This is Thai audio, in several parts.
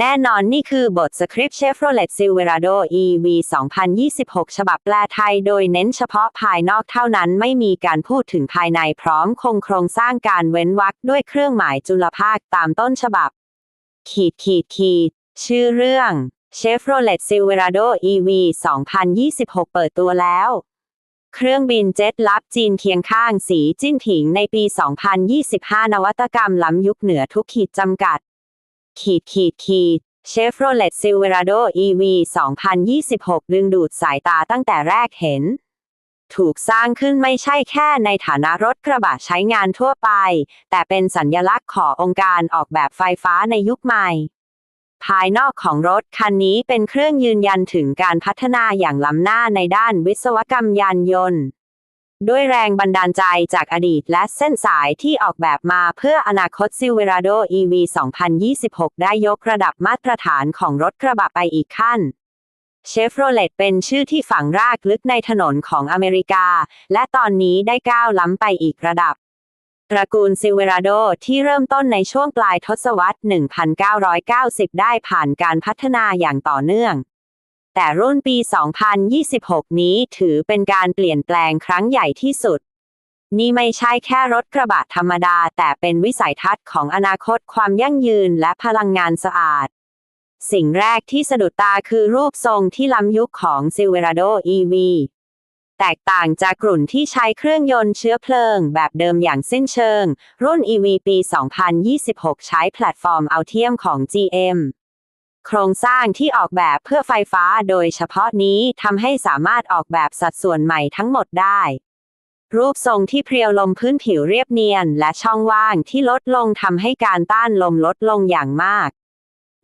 แน่นอนนี่คือบทสคริปต์ Chevrolet Silverado EV 2026 ฉบับแปลไทยโดยเน้นเฉพาะภายนอกเท่านั้นไม่มีการพูดถึงภายในพร้อมคงโครงสร้างการเว้นวรรคด้วยเครื่องหมายจุลภาคตามต้นฉบับ ขีดขีดขีด ชื่อเรื่อง Chevrolet Silverado EV 2026 เปิดตัวแล้ว เครื่องบินเจ็ตลับจีนเคียงข้างสีจิ้นผิงในปี 2025 นวัตกรรมล้ำยุคเหนือทุกขีดจำกัด ขีดขีดขีด Chevrolet Silverado EV 2026 ดึงดูดสายตาตั้งแต่แรกเห็น ถูกสร้างขึ้นไม่ใช่แค่ในฐานะรถกระบะใช้งานทั่วไป แต่เป็นสัญญลักษณ์ขององค์การออกแบบไฟฟ้าในยุคใหม่ ภายนอกของรถคันนี้เป็นเครื่องยืนยันถึงการพัฒนาอย่างล้ำหน้าในด้านวิศวกรรมยานยนต์ ด้วยแรงบันดาลใจจากอดีตและเส้นสายที่ออกแบบมาเพื่ออนาคต Silverado EV 2026 ได้ยกระดับมาตรฐานของรถกระบะไปอีกขั้น Chevrolet เป็นชื่อที่ฝังรากลึกในถนนของอเมริกา และตอนนี้ได้ก้าวล้ำไปอีกระดับ ตระกูล Silverado ที่เริ่มต้นในช่วงปลายทศวรรษ 1990 ได้ผ่านการพัฒนาอย่างต่อเนื่อง แต่รุ่นปี 2026 นี้ถือเป็นการเปลี่ยนแปลงครั้งใหญ่ที่สุด นี่ไม่ใช่แค่รถกระบะธรรมดา แต่เป็นวิสัยทัศน์ของอนาคตความยั่งยืนและพลังงานสะอาด สิ่งแรกที่สะดุดตาคือรูปทรงที่ล้ำยุคของ Silverado EV แตกต่างจากกลุ่นที่ใช้เครื่องยนต์เชื้อเพลิง แบบเดิมอย่างสิ้นเชิง รุ่น EV ปี 2026 ใช้แพลตฟอร์มเอัลเทียมของ GM โครงสร้างที่ออกแบบเพื่อไฟฟ้าโดยเฉพาะนี้ทำให้สามารถออกแบบสัดส่วนใหม่ทั้งหมดได้ รูปทรงที่เพรียวลมพื้นผิวเรียบเนียน และช่องว่างที่ลดลงทำให้การต้านลมลดลงอย่างมาก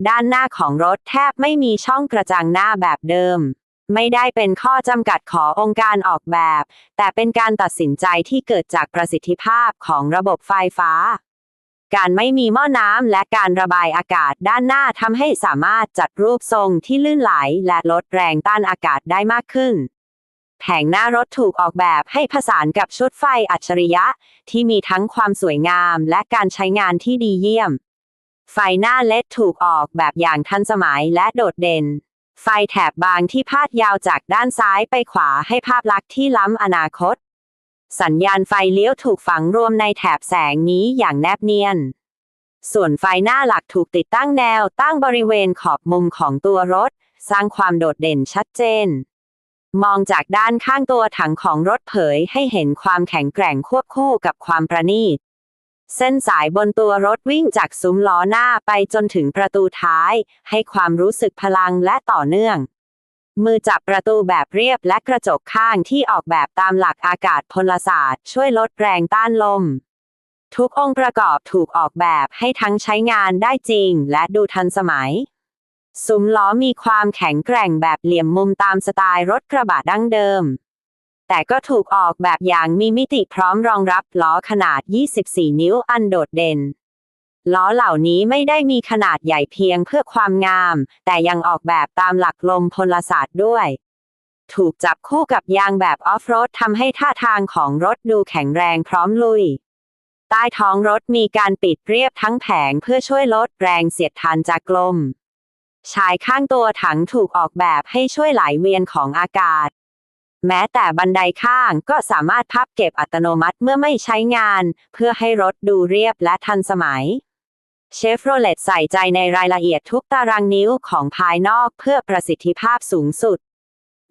ด้านหน้าของรถแทบไม่มีช่องกระจังหน้าแบบเดิม ไม่ได้เป็นข้อจำกัดขององค์การออกแบบ แต่เป็นการตัดสินใจที่เกิดจากประสิทธิภาพของระบบไฟฟ้า การไม่มีหม้อน้ำและการระบายอากาศด้านหน้าทำให้สามารถจัดรูปทรงที่ลื่นไหลและลดแรงต้านอากาศได้มากขึ้น แผงหน้ารถถูกออกแบบให้ผสานกับชุดไฟอัจฉริยะ ที่มีทั้งความสวยงามและการใช้งานที่ดีเยี่ยม ไฟหน้าเลดถูกออกแบบอย่างทันสมัยและโดดเด่น ไฟแถบบางที่พาดยาวจากด้านซ้ายไปขวาให้ภาพลักษณ์ที่ล้ำอนาคต สัญญาณไฟเลี้ยวถูกฝังรวมในแถบแสงนี้อย่างแนบเนียน ส่วนไฟหน้าหลักถูกติดตั้งแนวตั้งบริเวณขอบมุมของตัวรถ สร้างความโดดเด่นชัดเจน มองจากด้านข้างตัวถังของรถเผยให้เห็นความแข็งแกร่งควบคู่กับความประณีต เส้นสายบนตัวรถวิ่งจากซุ้มล้อหน้าไปจนถึงประตูท้าย ให้ความรู้สึกพลังและต่อเนื่อง มือจับประตูแบบเรียบและกระจกข้างที่ออกแบบตามหลักอากาศพลศาสตร์ ช่วยลดแรงต้านลม ทุกองค์ประกอบถูกออกแบบให้ทั้งใช้งานได้จริงและดูทันสมัย ซุ้มล้อมีความแข็งแกร่งแบบเหลี่ยมมุมตามสไตล์รถกระบะดั้งเดิม แต่ก็ถูกออกแบบอย่างมีมิติพร้อมรองรับล้อขนาด 24 นิ้วอันโดดเด่น ล้อเหล่านี้ไม่ได้มีขนาดใหญ่เพียงเพื่อความงาม แต่ยังออกแบบตามหลักลมพลศาสตร์ด้วย ถูกจับคู่กับยางแบบออฟโรดทำให้ท่าทางของรถดูแข็งแรงพร้อมลุย ใต้ท้องรถมีการปิดเรียบทั้งแผงเพื่อช่วยลดแรงเสียดทานจากลมชายข้างตัวถังถูกออกแบบให้ช่วยไหลเวียนของอากาศ แม้แต่บันไดข้างก็สามารถพับเก็บอัตโนมัติเมื่อไม่ใช้งาน เพื่อให้รถดูเรียบและทันสมัย เชฟโรเลตใส่ใจในรายละเอียดทุกตารางนิ้วของภายนอกเพื่อประสิทธิภาพสูงสุด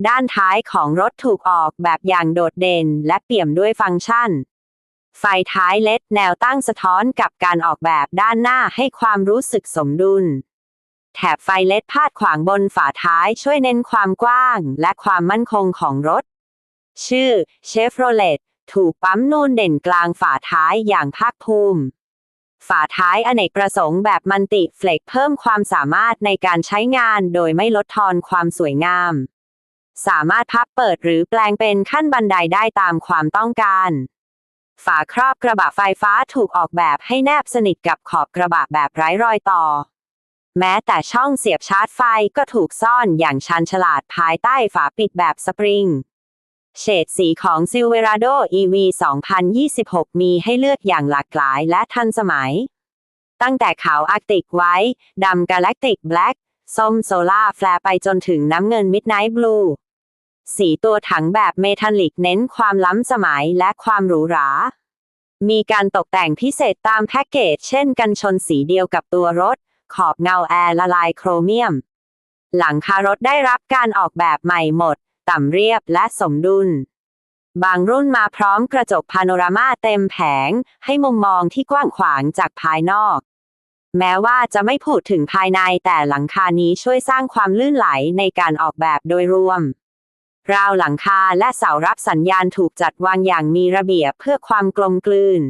ด้านท้ายของรถถูกออกแบบอย่างโดดเด่นและเปี่ยมด้วยฟังก์ชัน ไฟท้ายเลดแนวตั้งสะท้อนกับการออกแบบด้านหน้าให้ความรู้สึกสมดุล แถบไฟเลดพาดขวางบนฝาท้ายช่วยเน้นความกว้างและความมั่นคงของรถ ชื่อ Chevrolet ถูกปั๊มนูนเด่นกลางฝาท้ายอย่างภาคภูมิ ฝาท้ายอเนกประสงค์แบบมันติเฟล็กเพิ่มความสามารถในการใช้งานโดยไม่ลดทอนความสวยงาม สามารถพับเปิดหรือแปลงเป็นขั้นบันไดได้ตามความต้องการ ฝาครอบกระบะไฟฟ้าถูกออกแบบให้แนบสนิทกับขอบกระบะแบบไร้รอยต่อ แม้แต่ช่องเสียบชาร์จไฟก็ถูกซ่อนอย่างชันฉลาดภายใต้ฝาปิดแบบสปริง เฉดสีของ Silverado EV 2026 มีให้เลือกอย่างหลากหลายและทันสมัย ตั้งแต่ขาวอาร์กติกไว้ ดำกาแล็กติกแบล็กส้มโซล่าแฟร์ไปจนถึงน้ำเงินมิดไนท์บลูสีตัวถังแบบเมทัลลิกเน้นความล้ำสมัยและความหรูหรา มีการตกแต่งพิเศษตามแพ็กเกจเช่นกันชนสีเดียวกับตัวรถ ขอบเงาแอร์ละลายโครเมียม หลังคารถได้รับการออกแบบใหม่หมด ต่ำเรียบและสมดุล บางรุ่นมาพร้อมกระจกพาโนรามาเต็มแผง ให้มุมมองที่กว้างขวางจากภายนอก แม้ว่าจะไม่พูดถึงภายในแต่หลังคานี้ช่วยสร้างความลื่นไหลในการออกแบบโดยรวม ราวหลังคาและเสารับสัญญาณถูกจัดวางอย่างมีระเบียบเพื่อความกลมกลืน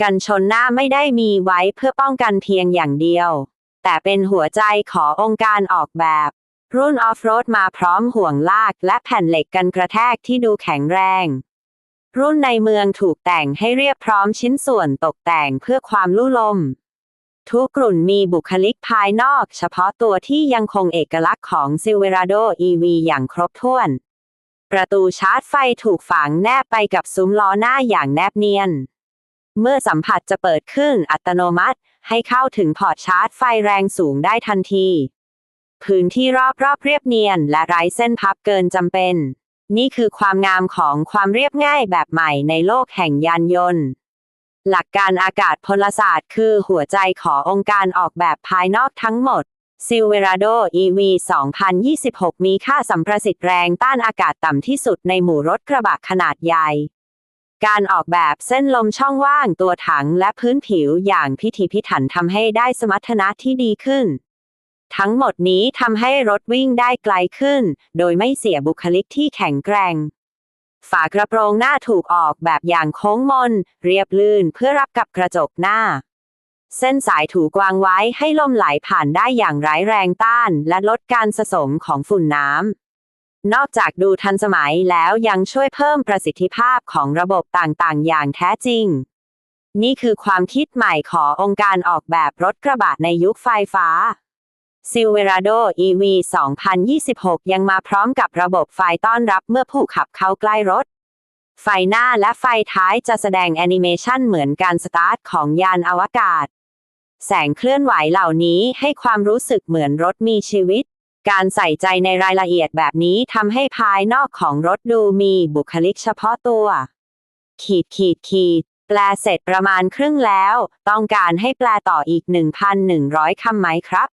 กันชนหน้าไม่ได้มีไว้เพื่อป้องกันเพียงอย่างเดียวแต่เป็นหัวใจขององค์การออกแบบ รุ่นออฟโรดมาพร้อมห่วงลากและแผ่นเหล็กกันกระแทกที่ดูแข็งแรง รุ่นในเมืองถูกแต่งให้เรียบพร้อมชิ้นส่วนตกแต่งเพื่อความลู่ลม ทุกกลุ่นมีบุคลิกภายนอก เฉพาะตัวที่ยังคงเอกลักษณ์ของ Silverado EV อย่างครบถ้วน ประตูชาร์จไฟถูกฝังแนบไปกับซุ้มล้อหน้าอย่างแนบเนียน เมื่อสัมผัสจะเปิดขึ้นอัตโนมัติให้เข้าถึงพอร์ตชาร์จไฟแรงสูงได้ทันที พื้นที่รอบๆเรียบเนียน และไร้เส้นพับเกินจำเป็น นี่คือความงามของความเรียบง่ายแบบใหม่ในโลกแห่งยานยนต์ หลักการอากาศพลศาสตร์คือหัวใจขององค์การออกแบบภายนอกทั้งหมด Silverado EV 2026 มีค่าสัมประสิทธิ์แรงต้านอากาศต่ำที่สุดในหมู่รถกระบะขนาดใหญ่ การออกแบบเส้นลมช่องว่างตัวถังและพื้นผิวอย่างพิถีพิถันทำให้ได้สมรรถนะที่ดีขึ้น ทั้งหมดนี้ทำให้รถวิ่งได้ไกลขึ้น โดยไม่เสียบุคลิกที่แข็งแกร่ง ฝากระโปรงหน้าถูกออกแบบอย่างโค้งมน เรียบลื่นเพื่อรับกับกระจกหน้า เส้นสายถูกวางไว้ให้ลมไหลผ่านได้อย่างไร้แรงต้าน และลดการสะสมของฝุ่นน้ำ นอกจากดูทันสมัยแล้วยังช่วยเพิ่มประสิทธิภาพของระบบต่างๆ อย่างแท้จริงนี่คือความคิดใหม่ขององค์การออกแบบรถกระบะในยุคไฟฟ้า Silverado EV 2026 ยังมาพร้อมกับระบบไฟต้อนรับเมื่อผู้ขับเข้าใกล้รถ ไฟหน้าและไฟท้ายจะแสดงแอนิเมชันเหมือนการสตาร์ทของยานอวกาศ แสงเคลื่อนไหวเหล่านี้ให้ความรู้สึกเหมือนรถมีชีวิต การใส่ใจในรายละเอียดแบบนี้ทำให้ภายนอกของรถดูมีบุคลิกเฉพาะตัว ขีดขีดขีดแปลเสร็จประมาณครึ่งแล้ว ต้องการให้แปลต่ออีก 1,100คำไหมครับ